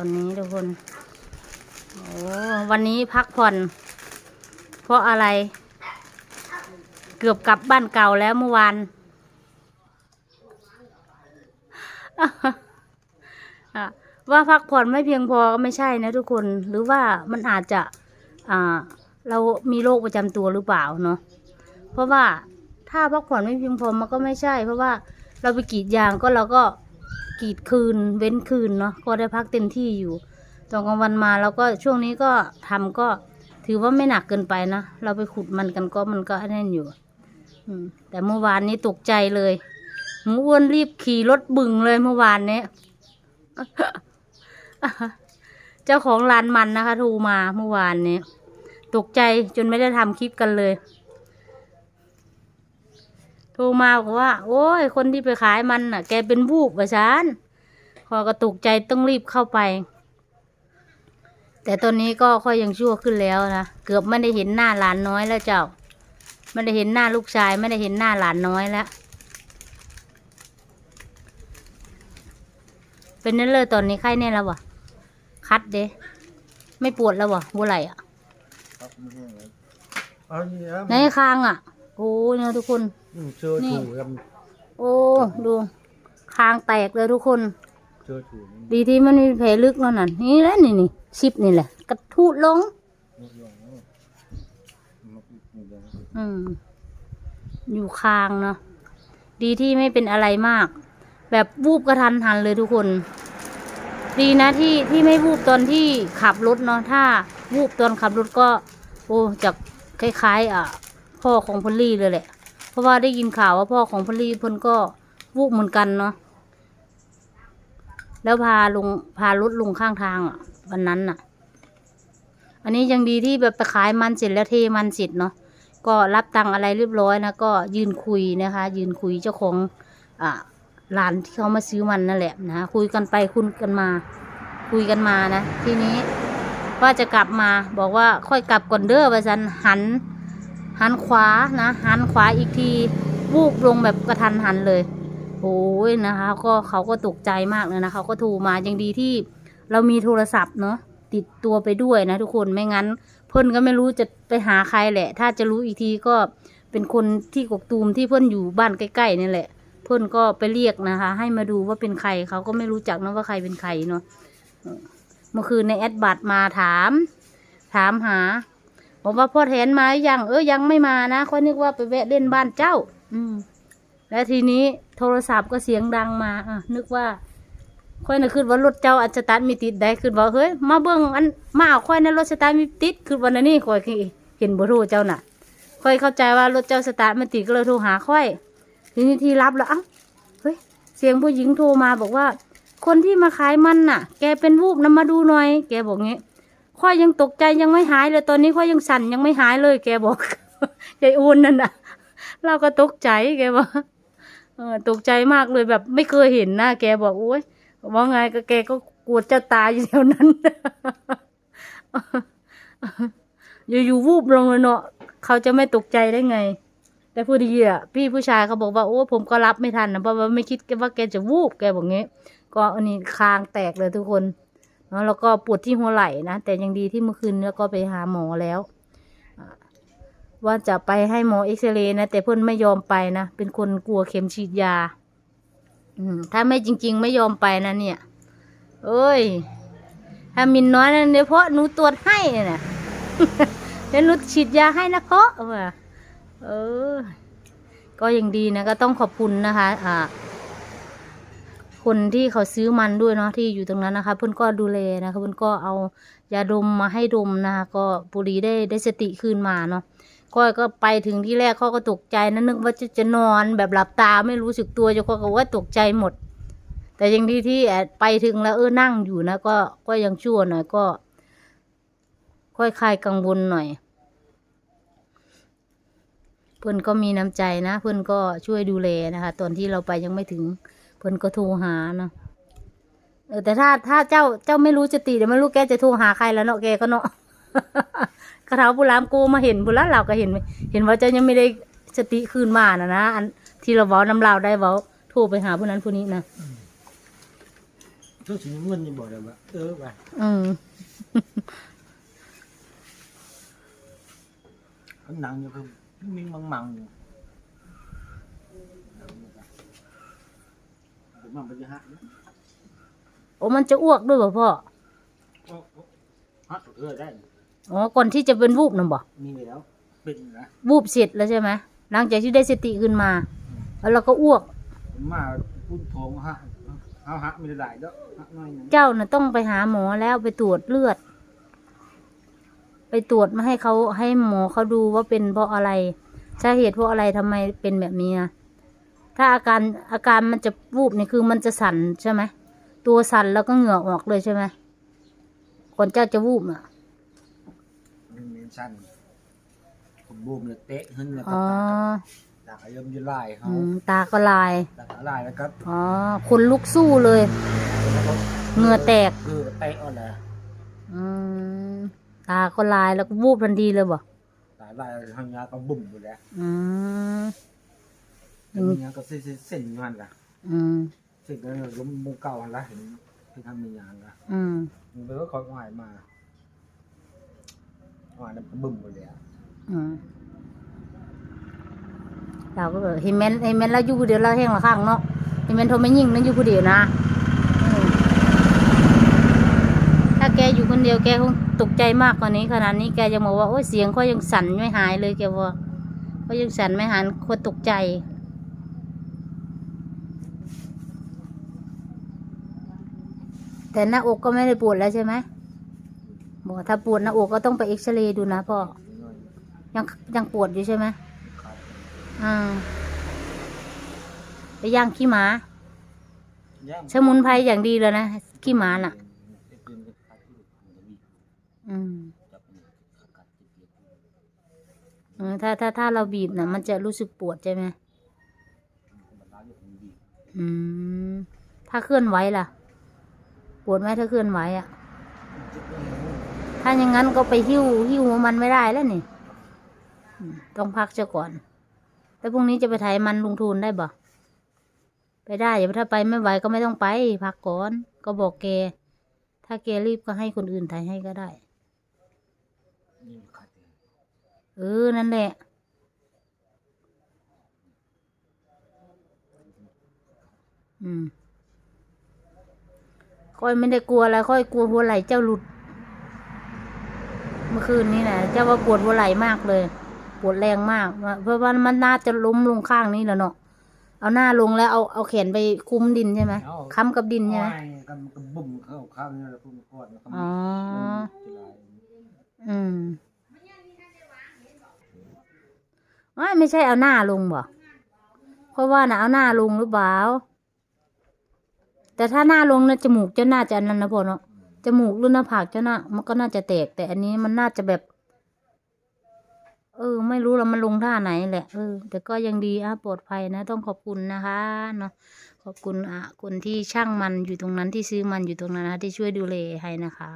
อนนี้ทุกคน โอ้วันนี้พักผ่อน เพราะอะไร เกือบกลับบ้านเก่าแล้วเมื่อวานอะว่าพักผ่อนไม่เพียงพอก็ไม่ใช่นะทุกคน หรือว่ามันอาจจะ อ่า เรามีโรคประจำตัวหรือเปล่าเนาะ เพราะว่าถ้าพักผ่อนไม่เพียงพอมันก็ไม่ใช่ เพราะว่าเราไปกรีดยางก็เราก็ กรีดคืน เว้นคืนเนาะก็ได้พักเต็มที่อยู่ตอนกลางวันมาแล้วก็ช่วงนี้ก็ทำก็ถือว่าไม่หนักเกินไปนะเราไปขุดมันกันก็มันก็แน่นอยู่อืแต่เมื่อวานนี้ตกใจเลยหมูอ้วนรีบขี่รถบึงเลยเมื่อวานเนี้ยเจ้าของร้านมันนะคะโทรมาเมื่อวานเนี้ยตกใจจนไม่ได้ทำคลิปกันเลย ทรมาบอกว่า โอ้ย คนที่ไปขายมันน่ะ แกเป็นวูบประชานพอกระตุกใจต้องรีบเข้าไป แต่ตอนนี้ก็ค่อยยังชั่วขึ้นแล้วนะ เกือบไม่ได้เห็นหน้าหลานน้อยแล้วเจ้า ไม่ได้เห็นหน้าลูกชาย ไม่ได้เห็นหน้าหลานน้อยแล้ว เป็นนั่นเลยตอนนี้ไข้แน่แล้ววะคัดเด้ไม่ปวดแล้ววะบัวไหลอะครับไม่ใช่เลยเอาอย่างนี้ครับในคางอะ โอ้ยเนี่ยทุกคน อืมเจอถูกครับโอ้ดูคางแตกเลยทุกคนเจอถูกนี่ดีที่มันมีแผลลึกแล้วนั่นนี่แหละนี่นี่ชิปนี่แหละ กระทูดลงนกยองเนาะนกอีกนกยองอืม อยู่คางเนาะดีที่ไม่เป็นอะไรมาก แบบวูบกระทันหันเลยทุกคน ดีนะที่ที่ไม่วูบตอนที่ขับรถเนาะถ้าวูบตอนขับรถก็ โอ้จะคล้ายๆ อะ พ่อของพอลลี่เลยแหละ เพราะว่าได้ยินข่าวว่าพ่อของพอลลี่เพิ่นก็วูบเหมือนกันเนาะแล้วพาลงพารถลงข้างทางอะวันนั้นน่ะ อันนี้ยังดีที่แบบไปขายมันเสร็จแล้วเทมันเสร็จเนาะก็รับตังอะไรเรียบร้อยนะก็ยืนคุยนะคะ ยืนคุยเจ้าของอ่าร้านที่เขามาซื้อมันนั่นแหละนะคุยกันไปคุยกันมา คุยกันมานะ ทีนี้ว่าจะกลับมาบอกว่าค่อยกลับก่อนเด้อว่าฉันหัน หันขวานะหันขวาอีกทีวูบลงแบบกระทันหันเลย โอ้ยนะคะ ก็เขาก็ตกใจมากเลยนะเขาก็โทรมายังดีที่เรามีโทรศัพท์เนาะติดตัวไปด้วยนะทุกคนไม่งั้น เพื่อนก็ไม่รู้จะไปหาใครแหละ ถ้าจะรู้อีกทีก็เป็นคนที่กกตูมที่เพื่อนอยู่บ้านใกล้ๆนี่แหละ เพื่อนก็ไปเรียกนะคะ ให้มาดูว่าเป็นใครเขาก็ไม่รู้จักนะว่าใครเป็นใครเนาะเออเมื่อคืนในแอดบัตมาถาม ถามหา บอกว่าพ่อแทนมาหรือยังเออยังไม่มานะค่อยนึกว่าไปแวะเล่นบ้านเจ้า อืม แล้วทีนี้โทรศัพท์ก็เสียงดังมาอะนึกว่าค่อยน่ะคือว่ารถเจ้าอัจฉริยมีติดได้คือว่าเฮ้ยมาเบิ่งอันมาเอาค่อยในะรถสตาร์ทมีติดคือวันนี้ค่อยเห็นบ่โทรเจ้าน่ะ ค่อยเข้าใจว่ารถเจ้าสตาร์ทมันติดก็เลยโทรหาค่อย ทีนี้ที่รับแล้วเอ้าเฮ้ยเสียงผู้หญิงโทรมาบอกว่า คนที่มาขายมันน่ะ แกเป็นวูบนำมาดูหน่อย แกบอกงี้ ค่อยังตกใจยังไม่หายเลยตอนนี้ค่อยยังสั่นยังไม่หายเลย แกบอกยายอูนนั่นน่ะ เราก็ตกใจแกบอกเออตกใจมากเลยแบบไม่เคยเห็นหน้าแกบอกโอ้ยว่าไงก็แกก็กลัวจะตายอยู่แถวนั้นอยู่ๆวูบลงเลยเนาะเขาจะไม่ตกใจได้ไง แต่ผู้ดีอะพี่ผู้ชายเขาบอกว่าโอ้ผมก็รับไม่ทันนะเพราะว่าไม่คิดว่าแกจะวูบแกบอกงี้ ก็อันนี้คางแตกเลยทุกคน เนาะแล้วก็ปวดที่หัวไหล่นะ แต่ยังดีที่เมื่อคืนแล้วก็ไปหาหมอแล้วว่าจะไปให้หมอเอ็กซเรย์นะ แต่เพื่อนไม่ยอมไปนะ เป็นคนกลัวเข็มฉีดยา อืมถ้าไม่จริง ๆ ไม่ยอมไปนะเนี่ย เอ้ยถ้ามินน้อยนะเดี๋ยวเพราะหนูตรวจให้น่ะเดี๋ยวหนูฉีดยาให้นะเพราะว่าเออ ก็ยังดีนะ ก็ต้องขอบคุณนะคะ อ่า คนที่เขาซื้อมันด้วยเนาะที่อยู่ตรงนั้นนะคะ เพื่อนก็ดูแลนะคะเพื่อนก็เอายาดมมาให้ดมนะคะก็ปุรีได้ได้สติคืนมาเนาะก้อยก็ไปถึงที่แรกเขาก็ตกใจนะนึกว่าจะจะนอนแบบหลับตาไม่รู้สึกตัวจะก็ว่าตกใจหมด แต่ยังที่ที่แอบไปถึงแล้วเออนั่งอยู่นะ ก็ก็ยังชั่วหน่อยก็ค่อยคลายกังวลหน่อย เพื่อนก็มีน้ำใจนะ เพื่อนก็ช่วยดูแลนะคะ ตอนที่เราไปยังไม่ถึง เพื่อนก็โทรหานะเออแต่ถ้าถ้าเจ้าเจ้าไม่รู้จะตีเดี๋ยวไม่รู้แกจะโทรหาใครแล้วเนาะแกก็เนาะกระเท้าบุรามกูมาเห็นบุรเราก็เห็น เห็นว่าเจ้ายังไม่ได้สติคืนมานะนะอันที่เราเว้าน้ำลาวได้เว้าโทรไปหาผู้นั้นผู้นี้นะทุกสิ่งเงินนี่บอกเลยว่าเออไปอืมข้างหนังอยู่คือมิงมังมังอยู่ เดี๋ยวมันไปจะฮะโอ้มันจะอ้วกด้วยบ่พ่อโอ้โอ้ฮะเออได้อ๋อ ก่อนที่จะเป็นวูบน่ะบ่ มีแล้ว เป็นนะวูบเสร็จแล้วใช่ไหมหลังจากที่ได้สติขึ้นมา แล้วเราก็อ้วกมาพูดโถงฮะเอาฮะไม่ได้หลายเด้อฮะน้อยหนึงเจ้าน่ะต้องไปหาหมอแล้วไปตรวจเลือด ไปตรวจมาให้เขาให้หมอเขาดูว่าเป็นเพราะอะไรสาเหตุเพราะอะไรทำไมเป็นแบบนี้นะ ถ้าอาการอาการมันจะวูบนี่คือมันจะสั่นใช่ไหมตัวสั่นแล้วก็เหงื่อออกเลยใช่ไหมก่อนเจ้าจะวูบอะมันเมนสั้นผมบูมเลยเตะขึ้นแล้วก็อ๋อตากระเยิมยืนไล่เขาอืมตาก็ลายตากระไล่แล้วก็อ๋อคนลุกสู้เลย แล้วก็เหงื่อแตก คือเตะอ่อนเลยอืมตาก็ลายแล้วก็วูบทันทีเลยบ่ตากไล่ทางยาก็บุ่มอยู่แล้วอืม อืมทางยาก็เส้นเส้นอยู่หันละอืมเส้นก็ล้มมุงเก่าหันละเห็นที่ทำมียางละอืมมันไปก็คอยหายมาหายแล้วก็บุ่มอยู่แล้วอืมเราก็เออเห็นแม่นเห็นแม่นเราอยู่ผู้เดียวเราแห้งละข้างเนาะเห็นแม่นโทรไม่ยิ่งนั่นอยู่ผู้เดียวนะอืมถ้าแกอยู่คนเดียวแกคงตกใจมากกว่านี้ขนาดนี้แกยังบอกว่าโอ้ยเสียงเขายังสั่นไม่หายเลยแกว่าเขายังสั่นไม่หายคนตกใจ แต่หน้าอกก็ไม่ได้ปวดแล้วใช่ไหมบอกว่าถ้าปวดหน้าอกก็ต้องไปเอ็กซเรย์ดูนะพ่อ ยังยังปวดอยู่ใช่ไหมอ่าไปย่างขี้หมาสมุนไพรอย่างดีเลยนะขี้หมาน่ะ อืมเออถ้าถ้าถ้าเราบีบนะมันจะรู้สึกปวดใช่ไหมอืม ถ้าเคลื่อนไหวล่ะป วดไหมถ้าเคลื่อนไหวอะ ถ้าอย่างนั้นก็ไปหิ้วหิ้วมันไม่ได้แล้วนี่ต้องพักเสียก่อน แล้วพรุ่งนี้จะไปไถมันลุงทูนได้บ่ไปได้อย่าถ้าไปไม่ไหวก็ไม่ต้องไป พักก่อน ก็บอกแก ถ้าแกรีบก็ให้คนอื่นไถให้ก็ได้ เออ นั่นแหละอืม ค่อยไม่ได้กลัวอะไรค่อยกลัวหัวไหล่เจ้าหลุด เมื่อคืนนี้นะเจ้าว่าปวดหัวไหล่มากเลย ปวดแรงมาก เพราะว่ามันน่าจะล้มลงข้างนี้แล้วเนาะเอาหน้าลงแล้วเอาเอาแขนไปคุมดินใช่ไหมเอาค้ำกับดินใช่ไหมกันก็บุ่มเข้าข้างนี่แล้วพุ่งก้อนแล้วก็อ๋อจะลายอืมไม่ไม่ใช่เอาหน้าลงบ่เพราะว่านะเอาหน้าลงหรือเปล่า แต่ถ้าหน้าลงนะจมูกเจ้าน่าจะอันนั้นนะพ่อเนาะจมูกหรือหน้าผากเจ้าน่ามันก็น่าจะแตก แต่อันนี้มันน่าจะแบบ เออ ไม่รู้แล้วมันลงท่าไหนแหละเออแต่ก็ยังดีอะปลอดภัยนะ ต้องขอบคุณนะคะเนาะขอบคุณอะคนที่ช่างมันอยู่ตรงนั้นที่ซื้อมันอยู่ตรงนั้นนะที่ช่วยดูแลให้นะคะ